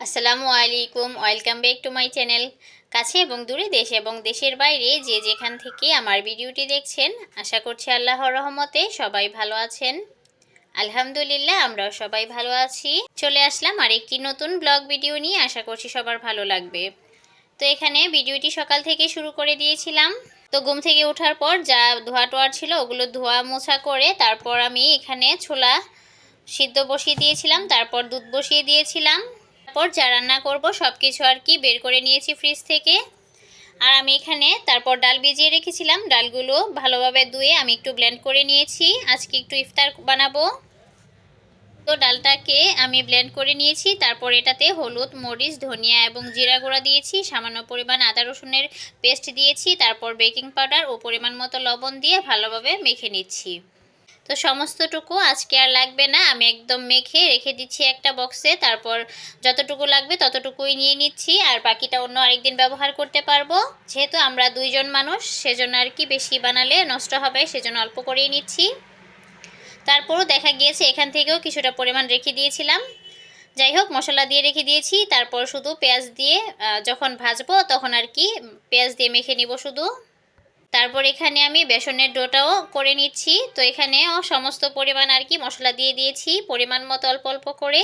আসসালামু আলাইকুম, welcome back to my channel. কাছে এবং দূরে দেশ এবং দেশের বাইরে যে যেখান থেকে আমার ভিডিওটি দেখছেন, আশা করছি আল্লাহর রহমতে সবাই ভালো আছেন। আলহামদুলিল্লাহ, আমরাও সবাই ভালো আছি। চলে আসলাম আর একটি নতুন ব্লগ ভিডিও নিয়ে, আশা করছি সবার ভালো লাগবে। তো এখানে ভিডিওটি সকাল থেকে শুরু করে দিয়েছিলাম। তো ঘুম থেকে ওঠার পর যা ধোয়া টোয়ার ছিল, ওগুলো ধোয়া মোছা করে তারপর আমি এখানে ছোলা সিদ্ধ বসিয়ে দিয়েছিলাম, তারপর দুধ বসিয়ে দিয়েছিলাম। তারপর যা রান্না করব সব কিছু আর কি বের করে নিয়েছি ফ্রিজ থেকে। আর আমি এখানে তারপর ডাল ভিজিয়ে রেখেছিলাম। ডালগুলো ভালোভাবে ধুয়ে আমি একটু ব্লেন্ড করে নিয়েছি। আজকে একটু ইফতার বানাবো। তো ডালটাকে আমি ব্লেন্ড করে নিয়েছি। তারপর এটাতে হলুদ, মরিচ, ধনিয়া এবং জিরা গুঁড়া দিয়েছি। সামান্য পরিমাণ আদা রসুনের পেস্ট দিয়েছি। তারপর বেকিং পাউডার ও পরিমাণ মতো লবণ দিয়ে ভালোভাবে মেখে নিচ্ছি। তো সমস্তটুকু আজকে আর লাগবে না। আমি একদম মেখে রেখে দিচ্ছি একটা বক্সে। তারপর যতটুকু লাগবে ততটুকুই নিয়ে নিচ্ছি। আর বাকিটা অন্য আরেকদিন ব্যবহার করতে পারব। যেহেতু আমরা দুইজন মানুষ, সেজন্য আর কি বেশি বানালে নষ্ট হবে, সেজন্য অল্প করেই নিচ্ছি। তারপরও দেখা গিয়েছে এখান থেকেও কিছুটা পরিমাণ রেখে দিয়েছিলাম। যাই হোক, মশলা দিয়ে রেখে দিয়েছি। তারপর শুধু পেঁয়াজ দিয়ে যখন ভাজবো তখন আর কি পেঁয়াজ দিয়ে মেখে নিব শুধু। তারপর এখানে আমি বেসনের ডোটাও করে নিচ্ছি। তো এখানেও সমস্ত পরিমাণ আর কি মশলা দিয়ে দিয়েছি, পরিমাণ মতো অল্প অল্প করে।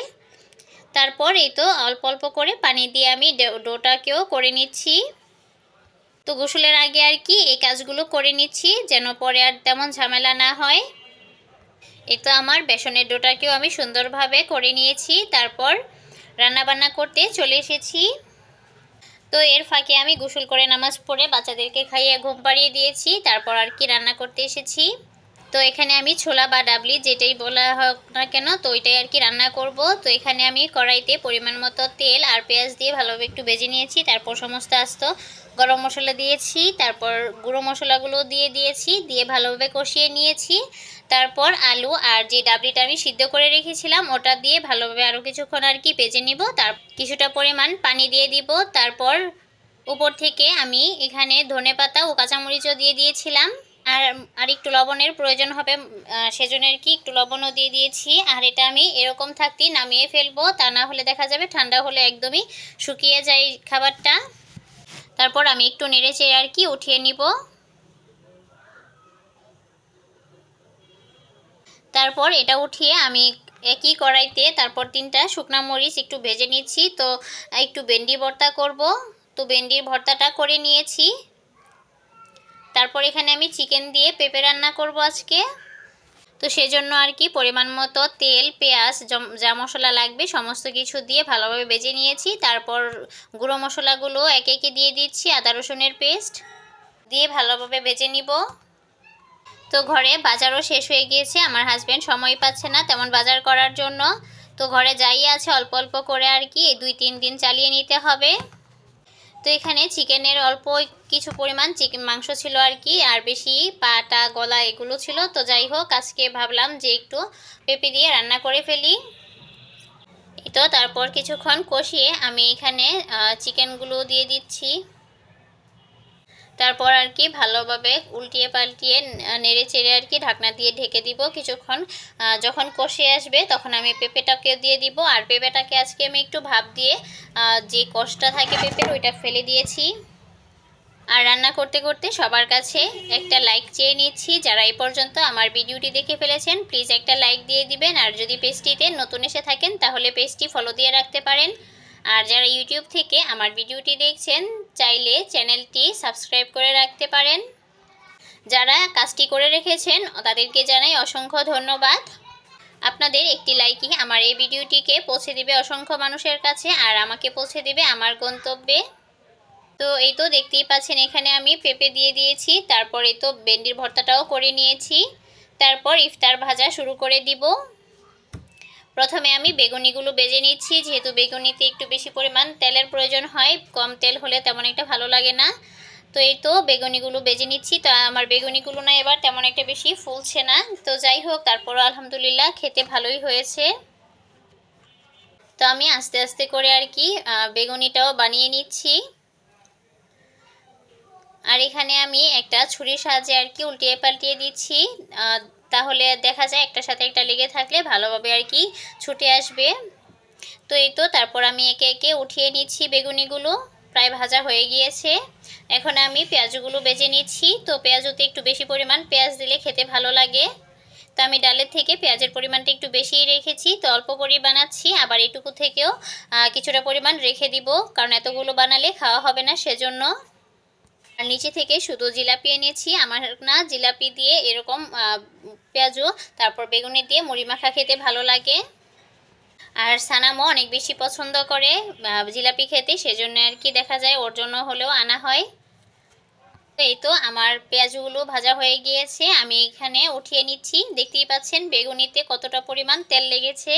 তারপর এই তো অল্প অল্প করে পানি দিয়ে আমি ডোটাকেও করে নিচ্ছি। তো গোসলের আগে আর কি এই কাজগুলো করে নিচ্ছি যেন পরে আর তেমন ঝামেলা না হয়। এই তো আমার বেসনের ডোটাকেও আমি সুন্দরভাবে করে নিয়েছি। তারপর রান্নাবান্না করতে চলে এসেছি। তো এর ফাঁকে আমি গোসল করে নামাজ পড়ে বাচ্চাদেরকে খাইয়ে ঘুম পাড়িয়ে দিয়েছি, তারপর আর কি রান্না করতে এসেছি। তো এখানে আমি ছোলা বা ডাবলি যেটাই বলা হোক না কেন, তো ওইটাই আর কি রান্না করব। তো এখানে আমি কড়াইতে পরিমাণ মতো তেল আর পেঁয়াজ দিয়ে ভালোভাবে একটু বেজে নিয়েছি, তারপর সমস্ত আস্ত গরম মশলা দিয়েছি, তারপর গুঁড়ো মশলাগুলো দিয়ে দিয়েছি, দিয়ে ভালোভাবে কষিয়ে নিয়েছি। তারপর আলু আর যে ডাবলিটা আমি সিদ্ধ করে রেখেছিলাম, ওটা দিয়ে ভালোভাবে আরও কিছুক্ষণ আর কি বেজে নিব। তার কিছুটা পরিমাণ পানি দিয়ে দিব। তারপর উপর থেকে আমি এখানে ধনে পাতা ও কাঁচামরিচও দিয়ে দিয়েছিলাম। আর আর একটু লবণের প্রয়োজন হবে সেজন্য আর কি একটু লবণও দিয়ে দিয়েছি। আর এটা আমি এরকম থাকতেই নামিয়ে ফেলব, তা না হলে দেখা যাবে ঠান্ডা হলে একদমই শুকিয়ে যায় খাবারটা। তারপর আমি একটু নেড়ে চেড়ে আর কি উঠিয়ে নিব। তারপর এটা উঠিয়ে আমি একই কড়াইতে তারপর তিনটা শুকনা মরিচ একটু ভেজে নিচ্ছি। তো, একটু ভেন্ডি ভর্তা করব। তো, ভেন্ডির ভর্তাটা করে নিয়েছি। তারপর এখানে আমি চিকেন দিয়ে পেঁপে রান্না করব আজকে। তো সেজন্য আর কি পরিমাণ মতো তেল, পেঁয়াজ যা মশলা লাগবে সমস্ত কিছু দিয়ে ভালোভাবে বেজে নিয়েছি। তারপর গুঁড়ো মশলাগুলো একে একে দিয়ে দিচ্ছি, আদা রসুনের পেস্ট দিয়ে ভালোভাবে বেজে নিব। তো ঘরে বাজারও শেষ হয়ে গিয়েছে, আমার হাজব্যান্ড সময় পাচ্ছে না তেমন বাজার করার জন্য। তো ঘরে যাই আছে, অল্প অল্প করে আর কি, এই দুই তিন দিন চালিয়ে নিতে হবে। তো এখানে চিকেনের অল্প কিছু পরিমাণ চিকেন মাংস ছিল আর কি, আর বেশি পাটা, গলা এগুলো ছিল। তো যাই হোক, আজকে ভাবলাম যে একটু পেঁপে দিয়ে রান্না করে ফেলি। তো, তারপর কিছুক্ষণ কষিয়ে আমি এখানে চিকেনগুলো দিয়ে দিচ্ছি। তারপর আর কি ভালোভাবে উল্টিয়ে পাল্টিয়ে নেড়ে চেড়ে আর কি ঢাকনা দিয়ে ঢেকে দিব কিছুক্ষণ। যখন কষে আসবে তখন আমি পেঁপেটাকে দিয়ে দিব। আর পেঁপেটাকে আজকে আমি একটু ভাপ দিয়ে যে কষটা থাকে পেঁপের ওইটা ফেলে দিয়েছি। আর রান্না করতে করতে সবার কাছে একটা লাইক চেয়ে নিচ্ছি। যারা এই পর্যন্ত আমার ভিডিওটি দেখে ফেলেছেন প্লিজ একটা লাইক দিয়ে দিবেন। আর যদি পেজটিতে নতুন এসে থাকেন, তাহলে পেজটি ফলো দিয়ে রাখতে পারেন। আর যারা ইউটিউব থেকে আমার ভিডিওটি দেখছেন, চাইলে চ্যানেলটি সাবস্ক্রাইব করে রাখতে পারেন। যারা কাজটি করে রেখেছেন, তাদেরকে জানাই অসংখ্য ধন্যবাদ। আপনাদের একটি লাইকই আমার এই ভিডিওটিকে পৌঁছে দিবে অসংখ্য মানুষের কাছে আর আমাকে পৌঁছে দিবে আমার গন্তব্যে। তো এই তো দেখতেই পাচ্ছেন, এখানে আমি পেঁপে দিয়ে দিয়েছি, তারপর তো ভেন্ডির ভর্তাটাও করে নিয়েছি। তারপর ইফতার ভাজা শুরু করে দিব। প্রথমে আমি বেগুনিগুলো বেজে নিচ্ছি। যেহেতু বেগুনিতে একটু বেশি পরিমাণ তেলের প্রয়োজন হয়, কম তেল হলে তেমন একটা ভালো লাগে না। তো এই তো বেগুনিগুলো বেজে নিচ্ছি। তো আমার বেগুনিগুলো না এবার তেমন একটা বেশি ফুলছে না। তো যাই হোক, তারপরও আলহামদুলিল্লাহ খেতে ভালোই হয়েছে। তো আমি আস্তে আস্তে করে আর কি বেগুনিটাও বানিয়ে নিচ্ছি। আর এখানে আমি একটা ছুরির সাহায্যে আর কি উল্টিয়ে পাল্টিয়ে দিচ্ছি। তাহলে দেখা যায় একটার সাথে একটা লেগে থাকলে ভালোভাবে আর কি ছুটে আসবে। তো এই তো, তারপর আমি একে একে উঠিয়ে নিচ্ছি বেগুনিগুলো। প্রায় ভাজা হয়ে গিয়েছে। এখন আমি পেঁয়াজগুলো বেজে নিচ্ছি। তো পেঁয়াজতে একটু বেশি পরিমাণ পেঁয়াজ দিলে খেতে ভালো লাগে। তো আমি ডালের থেকে পেঁয়াজের পরিমাণটা একটু বেশিই রেখেছি। তো অল্প করে বানাচ্ছি। আবার এটুকু থেকেও কিছুটা পরিমাণ রেখে দিব। কারণ এতগুলো বানালে খাওয়া হবে না সেজন্য। আর নিচে থেকে শুধু জিলাপি এনেছি। আমার না জিলাপি দিয়ে এরকম পেঁয়াজও তারপর বেগুনি দিয়ে মুড়ি মাখা খেতে ভালো লাগে। আর সানামও অনেক বেশি পছন্দ করে জিলাপি খেতে, সেজন্য আর কি দেখা যায়, ওর জন্য হলেও আনা হয়। এই তো আমার পেঁয়াজগুলো ভাজা হয়ে গিয়েছে, আমি এখানে উঠিয়ে নিচ্ছি। দেখতেই পাচ্ছেন বেগুনিতে কতটা পরিমাণ তেল লেগেছে।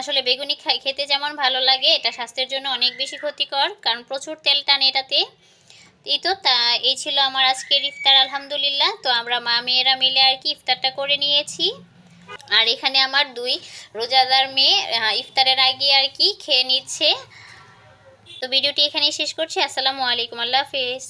আসলে বেগুনি খেতে যেমন ভালো লাগে, এটা স্বাস্থ্যের জন্য অনেক বেশি ক্ষতিকর, কারণ প্রচুর তেল টানে এটাতে। এই তো তা এই ছিল আমার আজকের ইফতার, আলহামদুলিল্লাহ। তো আমরা মা মেয়েরা মিলে আর কি ইফতারটা করে নিয়েছি। আর এখানে আমার দুই রোজাদার মেয়ে ইফতারের আগে আর কি খেয়ে নিচ্ছে। তো ভিডিওটি এখানেই শেষ করছি। আসসালামু আলাইকুম। আল্লাহ হাফিজ।